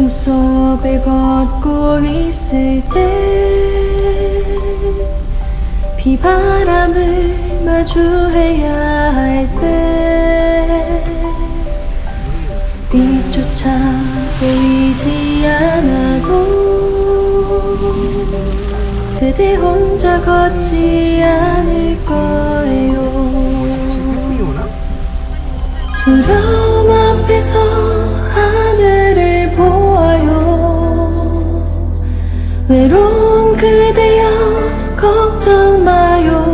폭풍 속을 걷고 있을 때 비바람을 마주해야 할 때 빛조차 보이지 않아도 그대 혼자 걷지 않을 거예요? 두려움 앞에서 외로운 그대여 걱정 마요.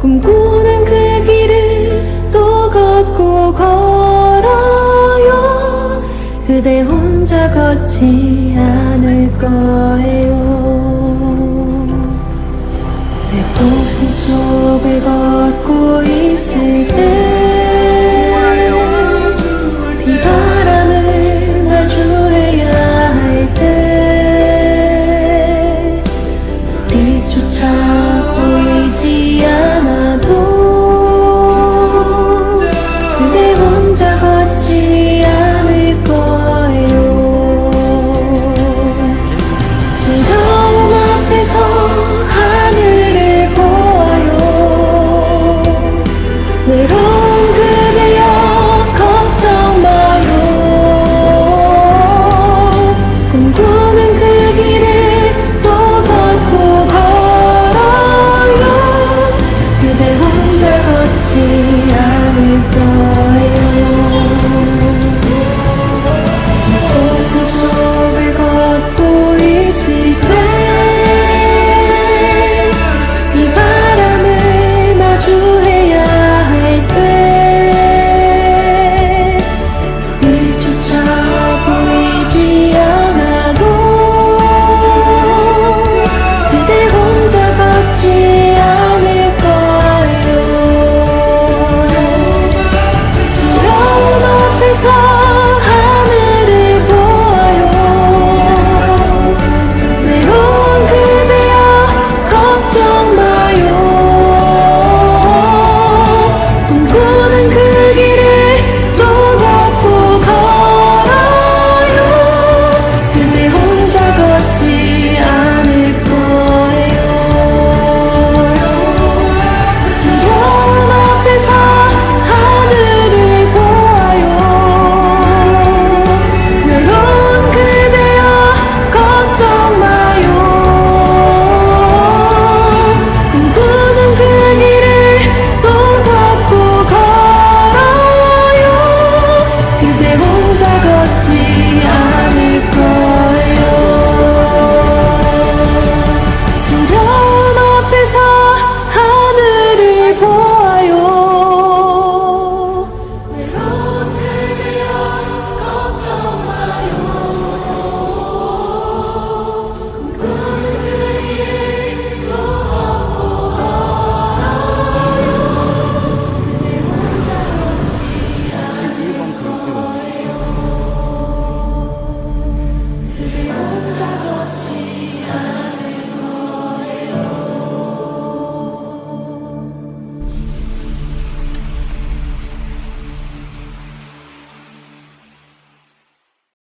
꿈꾸는 그 길을 또 걷고 걸어요. 그대 혼자 걷지 않을 거예요. 내 폭풍 속을 걷 혼